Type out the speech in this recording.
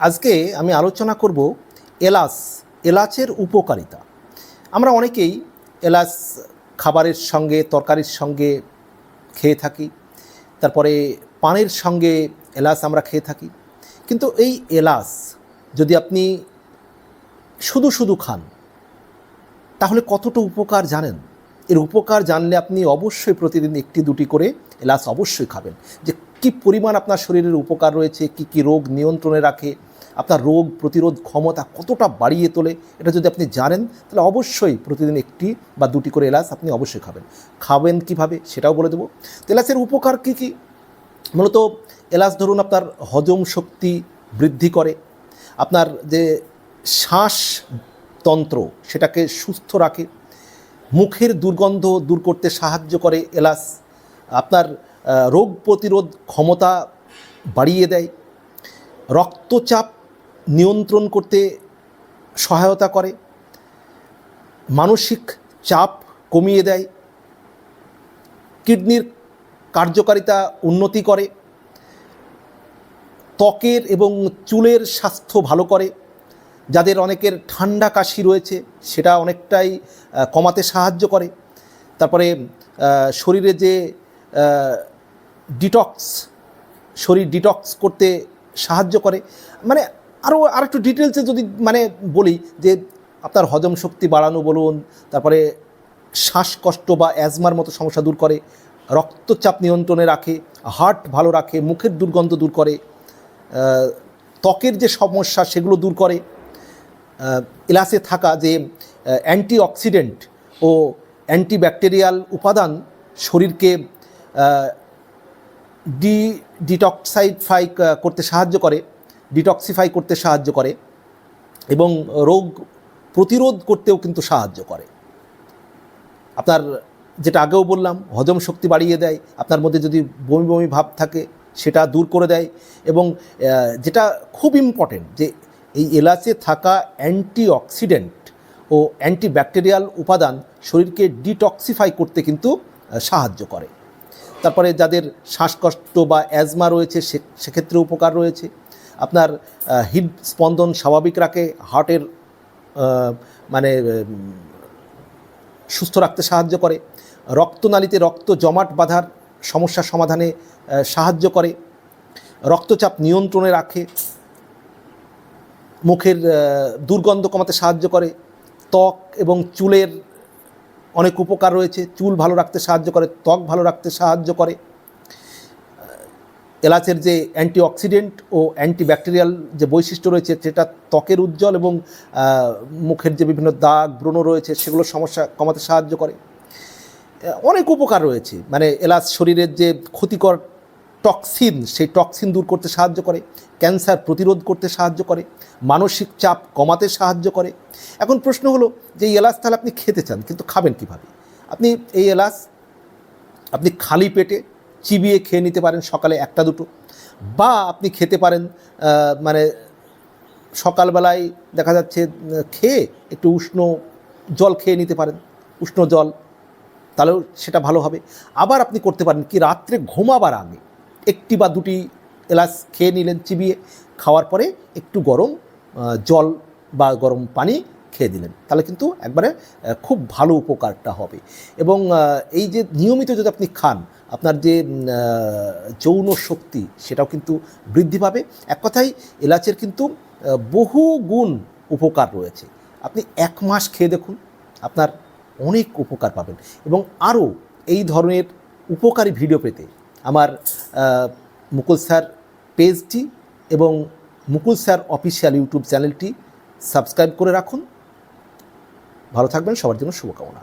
আজকে আমি আলোচনা করব এলাচ, এলাচের উপকারিতা। আমরা অনেকেই এলাচ খাবারের সঙ্গে, তরকারির সঙ্গে খেয়ে থাকি, তারপরে পানের সঙ্গে এলাচ আমরা খেয়ে থাকি। কিন্তু এই এলাচ যদি আপনি শুধু শুধু খান, তাহলে কতটা উপকার জানেন? এর উপকার জানলে আপনি অবশ্যই প্রতিদিন একটি দুটি করে এলাচ অবশ্যই খাবেন। যে কি পরিমাণ আপনার শরীরের উপকার রয়েছে, কি কি রোগ নিয়ন্ত্রণে রাখে, আপনার রোগ প্রতিরোধ ক্ষমতা কতটা বাড়িয়ে তোলে, এটা যদি আপনি জানেন, তাহলে অবশ্যই প্রতিদিন একটি বা দুটি করে এলাচ আপনি অবশ্যই খাবেন। খাবেন কীভাবে সেটাও বলে দেবো। এলাচের উপকার কী কী? মূলত এলাচ ধরুন আপনার হজম শক্তি বৃদ্ধি করে, আপনার যে শ্বাসতন্ত্র সেটাকে সুস্থ রাখে, মুখের দুর্গন্ধ দূর করতে সাহায্য করে এলাচ, আপনার রোগ প্রতিরোধ ক্ষমতা বাড়িয়ে দেয়, রক্তচাপ নিয়ন্ত্রণ করতে সহায়তা করে, মানসিক চাপ কমিয়ে দেয়, কিডনির কার্যকারিতা উন্নতি করে, ত্বকের এবং চুলের স্বাস্থ্য ভালো করে, যাদের অনেকের ঠান্ডা কাশি রয়েছে সেটা অনেকটাই কমাতে সাহায্য করে, তারপরে শরীরে যে ডিটক্স শরীর ডিটক্স করতে সাহায্য করে। মানে আরও আরেকটু ডিটেলসে যদি মানে বলি যে আপনার হজম শক্তি বাড়ানো বলুন, তারপরে শ্বাসকষ্ট বা অ্যাজমার মতো সমস্যা দূর করে, রক্তচাপ নিয়ন্ত্রণে রাখে হার্ট ভালো রাখে, মুখের দুর্গন্ধ দূর করে ত্বকের যে সমস্যা সেগুলো দূর করে এলাচে থাকা যে অ্যান্টি অক্সিডেন্ট ও অ্যান্টিব্যাকটেরিয়াল উপাদান শরীরকে ডি, ডিটক্সাইফাই করতে সাহায্য করে, ডিটক্সিফাই করতে সাহায্য করে, এবং রোগ প্রতিরোধ করতেও কিন্তু সাহায্য করে। আপনার যেটা আগেও বললাম, হজম শক্তি বাড়িয়ে দেয়, আপনার মধ্যে যদি বমি বমি ভাব থাকে, সেটা দূর করে দেয়, এবং যেটা খুব ইম্পর্টেন্ট যে এই এলাচে থাকা অ্যান্টিঅক্সিডেন্ট ও অ্যান্টিব্যাকটেরিয়াল উপাদান শরীরকে ডিটক্সিফাই করতে কিন্তু সাহায্য করে। তারপরে যাদের শ্বাসকষ্ট বা অ্যাজমা রয়েছে সেক্ষেত্রে উপকার রয়েছে। আপনার হৃদ স্পন্দন স্বাভাবিক রাখে, হার্টের মানে সুস্থ রাখতে সাহায্য করে। রক্তনালীতে রক্ত জমাট বাঁধার সমস্যা সমাধানে সাহায্য করে। রক্তচাপ নিয়ন্ত্রণে রাখে। মুখের দুর্গন্ধ কমাতে সাহায্য করে। ত্বক এবং চুলের অনেক উপকার রয়েছে, চুল ভালো রাখতে সাহায্য করে, ত্বক ভালো রাখতে সাহায্য করে। এলাচের যে অ্যান্টিঅক্সিডেন্ট ও অ্যান্টিব্যাকটেরিয়াল যে বৈশিষ্ট্য রয়েছে, সেটা ত্বকের উজ্জ্বল এবং মুখের যে বিভিন্ন দাগ, ব্রণ রয়েছে, সেগুলো সমস্যা কমাতে সাহায্য করে। অনেক উপকার রয়েছে। মানে এলাচ শরীরের যে ক্ষতিকর টক্সিন, সেই টক্সিন দূর করতে সাহায্য করে, ক্যান্সার প্রতিরোধ করতে সাহায্য করে, মানসিক চাপ কমাতে সাহায্য করে। এখন প্রশ্ন হলো যে এই এলাচ তাহলে আপনি খেতে চান, কিন্তু খাবেন কীভাবে? আপনি এই এলাচ আপনি খালি পেটে চিবিয়ে খেয়ে নিতে পারেন সকালে একটা, দুটো, বা আপনি খেতে পারেন মানে সকালবেলায় দেখা যাচ্ছে, খেয়ে একটু উষ্ণ জল খেয়ে নিতে পারেন, উষ্ণ জল, তাহলেও সেটা ভালো হবে। আবার আপনি করতে পারেন কি, রাত্রে ঘুমাবার আগে একটি বা দুটি এলাচ খেয়ে নিলেন, চিবিয়ে খাওয়ার পরে একটু গরম জল বা গরম পানি খেয়ে দিলেন। তাহলে কিন্তু একবারে খুব ভালো উপকারটা হবে। এবং এই যে নিয়মিত যদি আপনি খান, আপনার যে যৌন শক্তি সেটাও কিন্তু বৃদ্ধি পাবে। এক কথায়, এলাচের কিন্তু বহু গুণ উপকার রয়েছে। আপনি এক মাস খেয়ে দেখুন, আপনার অনেক উপকার পাবেন। এবং আরও এই ধরনের উপকারী ভিডিও পেতে আমার মুকুল স্যার পেজটি এবং মুকুল স্যার অফিসিয়াল ইউটিউব চ্যানেলটি সাবস্ক্রাইব করে রাখুন। ভালো থাকবেন, সবার জন্য শুভকামনা।